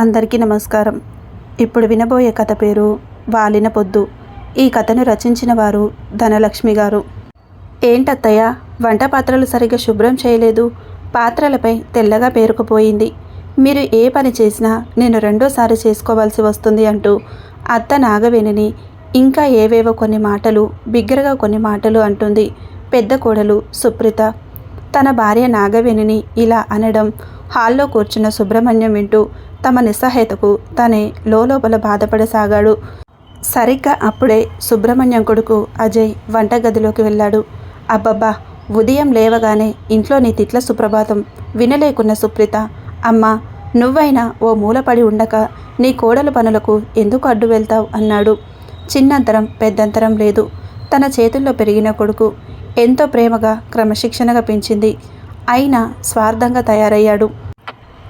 అందరికీ నమస్కారం. ఇప్పుడు వినబోయే కథ పేరు వాలిన పొద్దు ఈ కథను రచించిన వారు ధనలక్ష్మి గారు. ఏంటత్తయ్య వంట పాత్రలు సరిగ్గా శుభ్రం చేయలేదు. పాత్రలపై తెల్లగా పేరుకుపోయింది. మీరు ఏ పని చేసినా నేను రెండోసారి చేసుకోవాల్సి వస్తుంది అంటూ అత్త నాగవేణిని ఇంకా ఏవేవో కొన్ని మాటలు బిగ్గరగా కొన్ని మాటలు అంటుంది పెద్ద కోడలు సుప్రిత. తన భార్య నాగవేణిని ఇలా అనడం హాల్లో కూర్చున్న సుబ్రహ్మణ్యం వింటూ తమ నిస్సహాయతకు తనే లోపల బాధపడసాగాడు. సరిగ్గా అప్పుడే సుబ్రహ్మణ్యం కొడుకు అజయ్ వంటగదిలోకి వెళ్ళాడు. అబ్బబ్బా ఉదయం లేవగానే ఇంట్లో నీ తిట్ల సుప్రభాతం వినలేకున్న సుప్రీత అమ్మా నువ్వైనా ఓ మూలపడి ఉండక నీ కోడల పనులకు ఎందుకు అడ్డు వెళ్తావు? అన్నాడు. చిన్నంతరం పెద్దంతరం లేదు. తన చేతుల్లో పెరిగిన కొడుకు ఎంతో ప్రేమగా క్రమశిక్షణగా పెంచింది. అయినా స్వార్థంగా తయారయ్యాడు.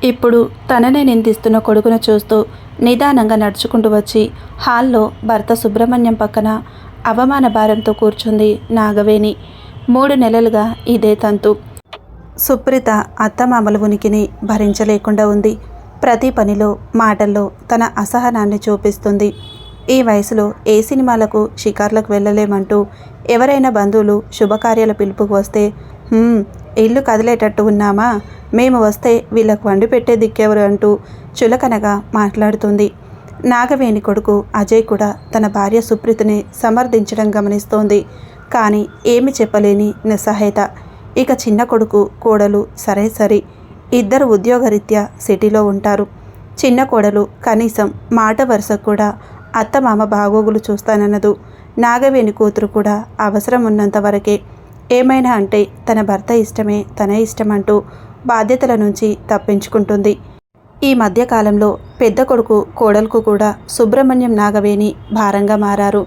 ఇప్పుడు తననే నిందిస్తున్న కొడుకును చూస్తూ నిదానంగా నడుచుకుంటూ వచ్చి హాల్లో భర్త సుబ్రహ్మణ్యం పక్కన అవమాన భారంతో కూర్చుంది నాగవేణి. మూడు నెలలుగా ఇదే తంతు. సుప్రిత అత్తమామల ఉనికిని భరించలేకుండా ఉంది. ప్రతి పనిలో మాటల్లో తన అసహనాన్ని చూపిస్తుంది. ఈ వయసులో ఏ సినిమాలకు షికార్లకు వెళ్ళలేమంటూ ఎవరైనా బంధువులు శుభకార్యాల పిలుపుకు వస్తే ఇల్లు కదిలేటట్టు ఉన్నామా? మేము వస్తే వీళ్ళకు వండి పెట్టే దిక్కెవరు అంటూ చులకనగా మాట్లాడుతుంది. నాగవేణి కొడుకు అజయ్ కూడా తన భార్య సుప్రీతిని సమర్థించడం గమనిస్తోంది. కానీ ఏమి చెప్పలేని నిస్సహాయత. ఇక చిన్న కొడుకు కోడలు సరే సరే. ఇద్దరు ఉద్యోగరీత్యా సిటీలో ఉంటారు. చిన్న కోడలు కనీసం మాట వరుసకు కూడా అత్తమామ బాగోగులు చూస్తానన్నదు. నాగవేణి కూతురు కూడా అవసరం ఉన్నంత వరకే ఏమైనా అంటే తన భర్త ఇష్టమే తన ఇష్టమంటూ బాధ్యతల నుంచి తప్పించుకుంటుంది. ఈ మధ్యకాలంలో పెద్ద కొడుకు కోడలకు కూడా సుబ్రహ్మణ్యం నాగవేణి భారంగా మారారు.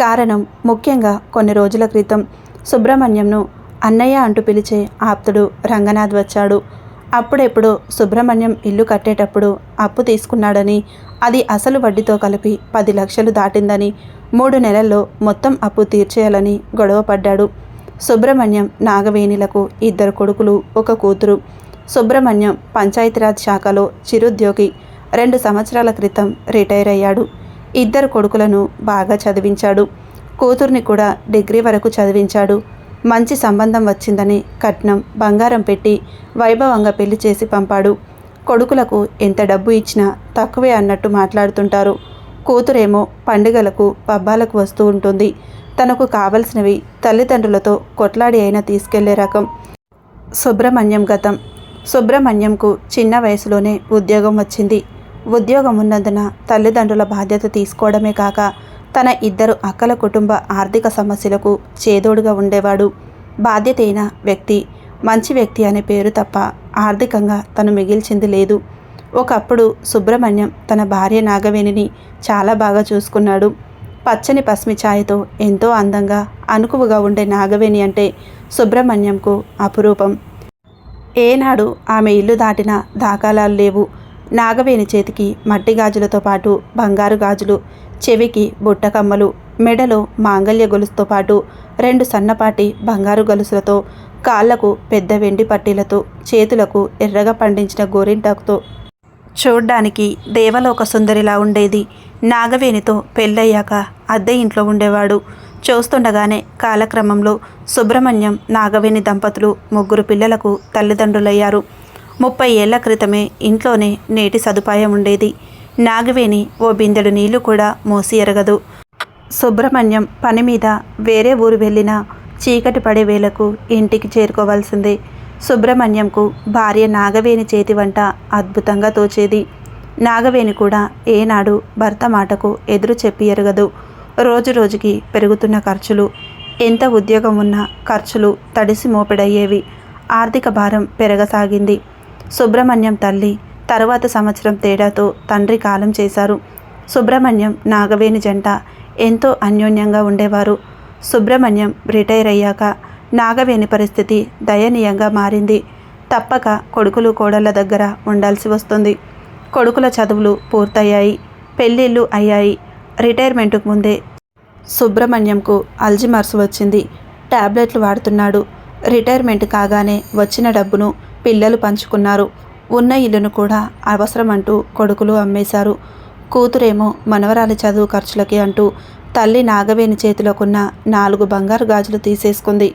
కారణం ముఖ్యంగా కొన్ని రోజుల క్రితం సుబ్రహ్మణ్యంను అన్నయ్య అంటూ పిలిచే ఆప్తుడు రంగనాథ్ వచ్చాడు. అప్పుడెప్పుడు సుబ్రహ్మణ్యం ఇల్లు కట్టేటప్పుడు అప్పు తీసుకున్నాడని అది అసలు వడ్డీతో కలిపి పది లక్షలు దాటిందని మూడు నెలల్లో మొత్తం అప్పు తీర్చేయాలని గొడవ పడ్డాడు సుబ్రహ్మణ్యం నాగవేణిలకు ఇద్దరు కొడుకులు ఒక కూతురు. సుబ్రహ్మణ్యం పంచాయతీరాజ్ శాఖలో చిరుద్యోగి రెండు సంవత్సరాల క్రితం రిటైర్ అయ్యాడు ఇద్దరు కొడుకులను బాగా చదివించాడు. కూతుర్ని కూడా డిగ్రీ వరకు చదివించాడు. మంచి సంబంధం వచ్చిందని కట్నం బంగారం పెట్టి వైభవంగా పెళ్ళి చేసి పంపాడు. కొడుకులకు ఎంత డబ్బు ఇచ్చినా తక్కువే అన్నట్టు మాట్లాడుతుంటారు. కూతురేమో పండుగలకు పబ్బాలకు వస్తూ ఉంటుంది. తనకు కావలసినవి తల్లిదండ్రులతో కొట్లాడి అయినా తీసుకెళ్ళే రకం. సుబ్రహ్మణ్యం గతం. సుబ్రహ్మణ్యంకు చిన్న వయసులోనే ఉద్యోగం వచ్చింది. ఉద్యోగం ఉన్నందున తల్లిదండ్రుల బాధ్యత తీసుకోవడమే కాక తన ఇద్దరు అక్కల కుటుంబ ఆర్థిక సమస్యలకు చేదోడుగా ఉండేవాడు. బాధ్యత అయిన వ్యక్తి మంచి వ్యక్తి అనే పేరు తప్ప ఆర్థికంగా తను మిగిల్చింది లేదు. ఒకప్పుడు సుబ్రహ్మణ్యం తన భార్య నాగవేణిని చాలా బాగా చూసుకున్నాడు. పచ్చని పసిమి ఛాయతో ఎంతో అందంగా అనుకువగా ఉండే నాగవేణి అంటే సుబ్రహ్మణ్యంకు అపురూపం. ఏనాడు ఆమె ఇల్లు దాటిన దాఖలాలు లేవు. నాగవేణి చేతికి మట్టి గాజులతో పాటు బంగారు గాజులు చెవికి బుట్టకమ్మలు మెడలో మాంగల్య గొలుసుతో పాటు రెండు సన్నపాటి బంగారు గొలుసులతో కాళ్ళకు పెద్ద వెండి పట్టీలతో చేతులకు ఎర్రగా పండించిన గోరింటాకుతో చూడ్డానికి దేవలోక సుందరిలా ఉండేది. నాగవేణితో పెళ్ళయ్యాక అద్దె ఇంట్లో ఉండేవాడు. చూస్తుండగానే కాలక్రమంలో సుబ్రహ్మణ్యం నాగవేణి దంపతులు ముగ్గురు పిల్లలకు తల్లిదండ్రులయ్యారు. ముప్పై ఏళ్ళ క్రితమే ఇంట్లోనే నీటి సదుపాయం ఉండేది. నాగవేణి ఓ బిందెడు నీళ్ళు కూడా మోసి ఎరగదు. సుబ్రహ్మణ్యం పని మీద వేరే ఊరు వెళ్ళినా చీకటి పడే వేళకు ఇంటికి చేరుకోవాల్సిందే. సుబ్రహ్మణ్యంకు భార్య నాగవేణి చేతి వంట అద్భుతంగా తోచేది. నాగవేణి కూడా ఏనాడు భర్త మాటకు ఎదురు చెప్పి ఎరగదు. రోజు రోజుకి పెరుగుతున్న ఖర్చులు ఎంత ఉద్యోగం ఉన్నా ఖర్చులు తడిసి మోపెడయ్యేవి. ఆర్థిక భారం పెరగసాగింది. సుబ్రహ్మణ్యం తల్లి తరువాత సంవత్సరం తేడాతో తండ్రి కాలం చేశారు. సుబ్రహ్మణ్యం నాగవేణి జంట ఎంతో అన్యోన్యంగా ఉండేవారు. సుబ్రహ్మణ్యం రిటైర్ అయ్యాక నాగవేణి పరిస్థితి దయనీయంగా మారింది. తప్పక కొడుకులు కోడళ్ళ దగ్గర ఉండాల్సి వస్తుంది. కొడుకుల చదువులు పూర్తయ్యాయి. పెళ్ళిళ్ళు అయ్యాయి. రిటైర్మెంట్కు ముందే సుబ్రహ్మణ్యంకు అల్జిమర్స్ వచ్చింది. ట్యాబ్లెట్లు వాడుతున్నాడు. రిటైర్మెంట్ కాగానే వచ్చిన డబ్బును పిల్లలు పంచుకున్నారు. ఉన్న ఇల్లును కూడా అవసరమంటూ కొడుకులు అమ్మేశారు. కూతురేమో మనవరాలి చదువు ఖర్చులకి అంటూ తల్లి నాగవేణి చేతిలోకున్న నాలుగు బంగారు గాజులు తీసేసుకుంది.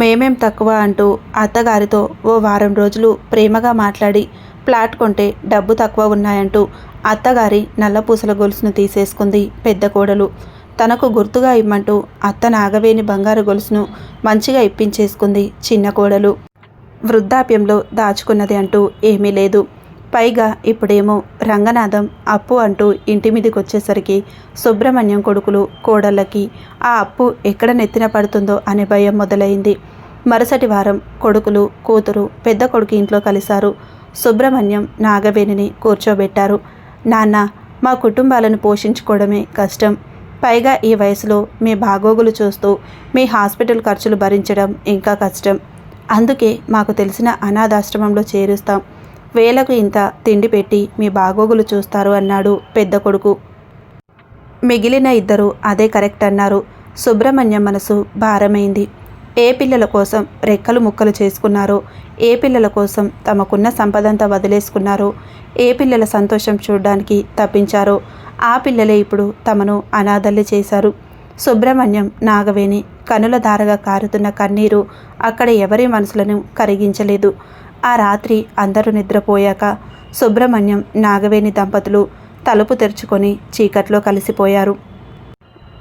మేమేం తక్కువ అంటూ అత్తగారితో ఓ వారం రోజులు ప్రేమగా మాట్లాడి ప్లాట్ కొంటే డబ్బు తక్కువ ఉన్నాయంటూ అత్తగారి నల్లపూసల గొలుసును తీసేసుకుంది పెద్ద కోడలు. తనకు గుర్తుగా ఇమ్మంటూ అత్త నాగవేణి బంగారు గొలుసును మంచిగా ఇప్పించేసుకుంది చిన్న కోడలు. వృద్ధాప్యంలో దాచుకున్నది అంటూ ఏమీ లేదు. పైగా ఇప్పుడేమో రంగనాథం అప్పు అంటూ ఇంటి మీదకి వచ్చేసరికి సుబ్రహ్మణ్యం కొడుకులు కోడళ్ళకి ఆ అప్పు ఎక్కడ నెత్తిన పడుతుందో అనే భయం మొదలైంది. మరుసటి వారం కొడుకులు కూతురు పెద్ద కొడుకు ఇంట్లో కలిశారు. సుబ్రహ్మణ్యం నాగవేణిని కూర్చోబెట్టారు. నాన్న మా కుటుంబాలను పోషించుకోవడమే కష్టం. పైగా ఈ వయసులో మీ బాగోగులు చూస్తూ మీ హాస్పిటల్ ఖర్చులు భరించడం ఇంకా కష్టం. అందుకే మాకు తెలిసిన అనాథాశ్రమంలో చేరుస్తాం. వేలకు ఇంత తిండి పెట్టి మీ బాగోగులు చూస్తారు అన్నాడు పెద్ద కొడుకు. మిగిలిన ఇద్దరు అదే కరెక్ట్ అన్నారు. సుబ్రహ్మణ్యం మనసు భారమైంది. ఏ పిల్లల కోసం రెక్కలు ముక్కలు చేసుకున్నారో ఏ పిల్లల కోసం తమకున్న సంపదంతా వదిలేసుకున్నారో ఏ పిల్లల సంతోషం చూడడానికి తప్పించారో ఆ పిల్లలే ఇప్పుడు తమను అనాథల్లి చేశారు. సుబ్రహ్మణ్యం నాగవేణి కనుల ధారగా కారుతున్న కన్నీరు అక్కడ ఎవరి మనసులను కరిగించలేదు. ఆ రాత్రి అందరూ నిద్రపోయాక సుబ్రహ్మణ్యం నాగవేణి దంపతులు తలుపు తెరుచుకొని చీకట్లో కలిసిపోయారు.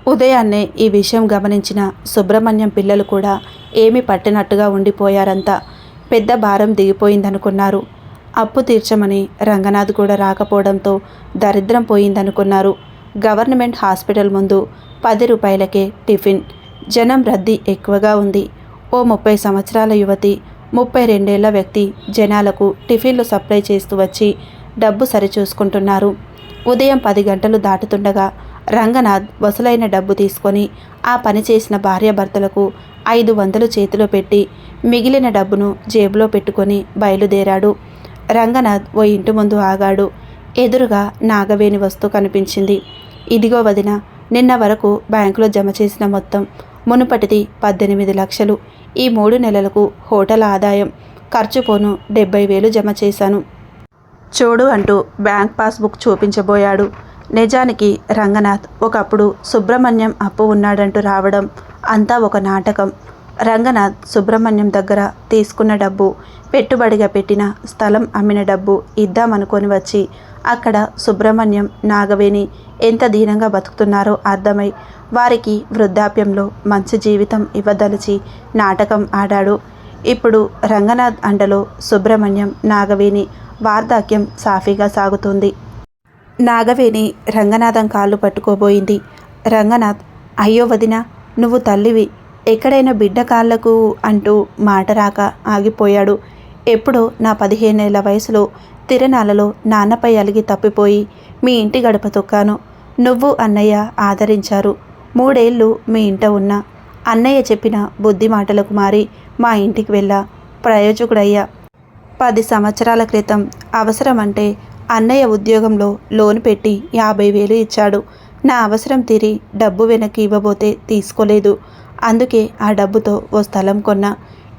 ఉదయాన్నే ఈ విషయం గమనించిన సుబ్రహ్మణ్యం పిల్లలు కూడా ఏమి పట్టినట్టుగా ఉండిపోయారంతా పెద్ద భారం దిగిపోయిందనుకున్నారు. అప్పు తీర్చమని రంగనాథ్ కూడా రాకపోవడంతో దరిద్రం పోయిందనుకున్నారు. గవర్నమెంట్ హాస్పిటల్ ముందు పది రూపాయలకే టిఫిన్ జనం రద్దీ ఎక్కువగా ఉంది. ఓ ముప్పై సంవత్సరాల యువతి ముప్పై రెండేళ్ళ వ్యక్తి జనాలకు టిఫిన్లు సప్లై చేస్తూ వచ్చి డబ్బు సరిచూసుకుంటున్నారు. ఉదయం పది గంటలు దాటుతుండగా రంగనాథ్ వసూలైన డబ్బు తీసుకొని ఆ పని చేసిన భార్యాభర్తలకు ఐదు వందలు చేతిలో పెట్టి మిగిలిన డబ్బును జేబులో పెట్టుకొని బయలుదేరాడు. రంగనాథ్ ఓ ఇంటి ముందు ఆగాడు. ఎదురుగా నాగవేణి వస్తూ కనిపించింది. ఇదిగో వదిన నిన్న వరకు బ్యాంకులో జమ చేసిన మొత్తం మునుపటిది పద్దెనిమిది లక్షలు. ఈ మూడు నెలలకు హోటల్ ఆదాయం ఖర్చు పోను డెబ్బై వేలు జమ చేశాను. చూడు అంటూ బ్యాంక్ పాస్బుక్ చూపించబోయాడు. నిజానికి రంగనాథ్ ఒకప్పుడు సుబ్రహ్మణ్యం అప్పు ఉన్నాడంటూ రావడం అంతా ఒక నాటకం. రంగనాథ్ సుబ్రహ్మణ్యం దగ్గర తీసుకున్న డబ్బు పెట్టుబడిగా పెట్టిన స్థలం అమ్మిన డబ్బు ఇద్దామనుకొని వచ్చి అక్కడ సుబ్రహ్మణ్యం నాగవేణి ఎంత దీనంగా బతుకుతున్నారో అర్థమై వారికి వృద్ధాప్యంలో మంచి జీవితం ఇవ్వదలిచి నాటకం ఆడాడు. ఇప్పుడు రంగనాథ్ అండలో సుబ్రహ్మణ్యం నాగవేణి వార్ధాక్యం సాఫీగా సాగుతుంది. నాగవేణి రంగనాథం కాళ్ళు పట్టుకోబోయింది. రంగనాథ్ అయ్యో వదిన నువ్వు తల్లివి. ఎక్కడైనా బిడ్డ కాళ్ళకు అంటూ మాట రాక ఆగిపోయాడు. ఎప్పుడో నా పదిహేనేళ్ళ వయసులో తిరణాలలో నాన్నపై అలిగి తప్పిపోయి మీ ఇంటి గడప తొక్కాను. నువ్వు అన్నయ్య ఆదరించారు. మూడేళ్ళు మీ ఇంట ఉన్నా. అన్నయ్య చెప్పిన బుద్ధి మాటలకు మారి మా ఇంటికి వెళ్ళా. ప్రయోజకుడయ్యా. పది సంవత్సరాల క్రితం అవసరమంటే అన్నయ్య ఉద్యోగంలో లోన్ పెట్టి యాభై వేలు ఇచ్చాడు. నా అవసరం తీరి డబ్బు వెనక్కి ఇవ్వబోతే తీసుకోలేదు. అందుకే ఆ డబ్బుతో ఓ స్థలం కొన్నా.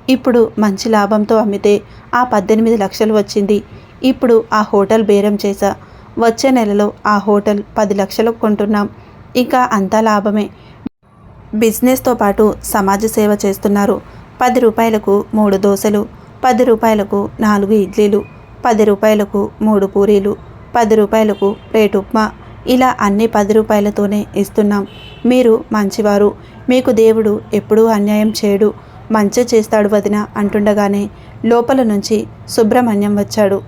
ఇప్పుడు మంచి లాభంతో అమ్మితే ఆ పద్దెనిమిది లక్షలు వచ్చింది. ఇప్పుడు ఆ హోటల్ బేరం చేశా. వచ్చే నెలలో ఆ హోటల్ పది లక్షలకు కొంటున్నాం. ఇంకా అంతా లాభమే. బిజినెస్తో పాటు సమాజ సేవ చేస్తున్నారు. పది రూపాయలకు మూడు దోశలు పది రూపాయలకు నాలుగు ఇడ్లీలు పది రూపాయలకు మూడు పూరీలు పది రూపాయలకు ప్లేట్ ఉప్మా. ఇలా అన్ని పది రూపాయలతోనే ఇస్తున్నాం. మీరు మంచివారు. మీకు దేవుడు ఎప్పుడూ అన్యాయం చేయడు. మంచి చేస్తాడు వదిన అంటుండగానే లోపల నుంచి సుబ్రహ్మణ్యం వచ్చాడు.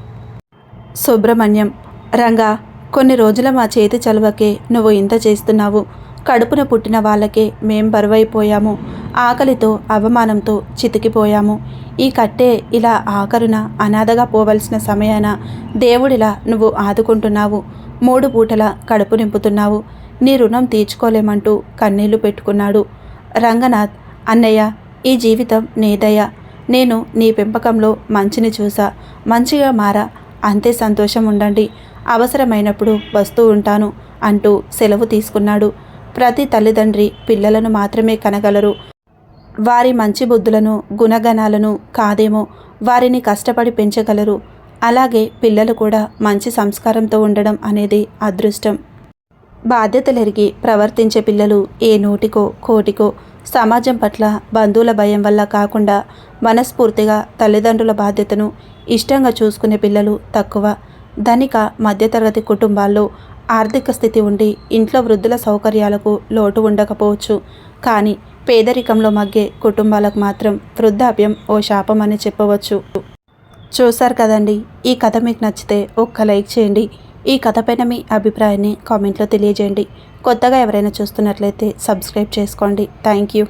సుబ్రహ్మణ్యం రంగా కొన్ని రోజుల మా చేతి చలువకే నువ్వు ఇంత చేస్తున్నావు. కడుపున పుట్టిన వాళ్ళకే మేం బరువైపోయాము. ఆకలితో అవమానంతో చితికిపోయాము. ఈ కట్టే ఇలా ఆఖరున అనాథగా పోవలసిన సమయాన దేవుడిలా నువ్వు ఆదుకుంటున్నావు. మూడు పూటల కడుపు నింపుతున్నావు. నీ రుణం తీర్చుకోలేమంటూ కన్నీళ్ళు పెట్టుకున్నాడు. రంగనాథ్ అన్నయ్య ఈ జీవితం నీదయ్య నేను నీ పెంపకంలో మంచిని చూసా. మంచిగా మారా అంతే సంతోషం ఉండండి. అవసరమైనప్పుడు వస్తూ ఉంటాను అంటూ సెలవు తీసుకున్నాడు. ప్రతి తల్లిదండ్రి పిల్లలను మాత్రమే కనగలరు. వారి మంచి బుద్ధులను గుణగణాలను కాదేమో వారిని కష్టపడి పెంచగలరు. అలాగే పిల్లలు కూడా మంచి సంస్కారంతో ఉండడం అనేది అదృష్టం. బాధ్యతలెరిగి ప్రవర్తించే పిల్లలు ఏ నోటికో కోటికో సమాజం పట్ల బంధువుల భయం వల్ల కాకుండా మనస్ఫూర్తిగా తల్లిదండ్రుల బాధ్యతను ఇష్టంగా చూసుకునే పిల్లలు తక్కువ. ధనిక మధ్యతరగతి కుటుంబాల్లో ఆర్థిక స్థితి ఉండి ఇంట్లో వృద్ధుల సౌకర్యాలకు లోటు ఉండకపోవచ్చు. కానీ పేదరికంలో మగ్గే కుటుంబాలకు మాత్రం వృద్ధాప్యం ఓ శాపం అని చెప్పవచ్చు. చూశారు కదండి? ఈ కథ మీకు నచ్చితే ఒక్క లైక్ చేయండి. ఈ కథపైన మీ అభిప్రాయాన్ని కామెంట్లో తెలియజేయండి. కొత్తగా ఎవరైనా చూస్తున్నట్లయితే సబ్స్క్రైబ్ చేసుకోండి. Thank you.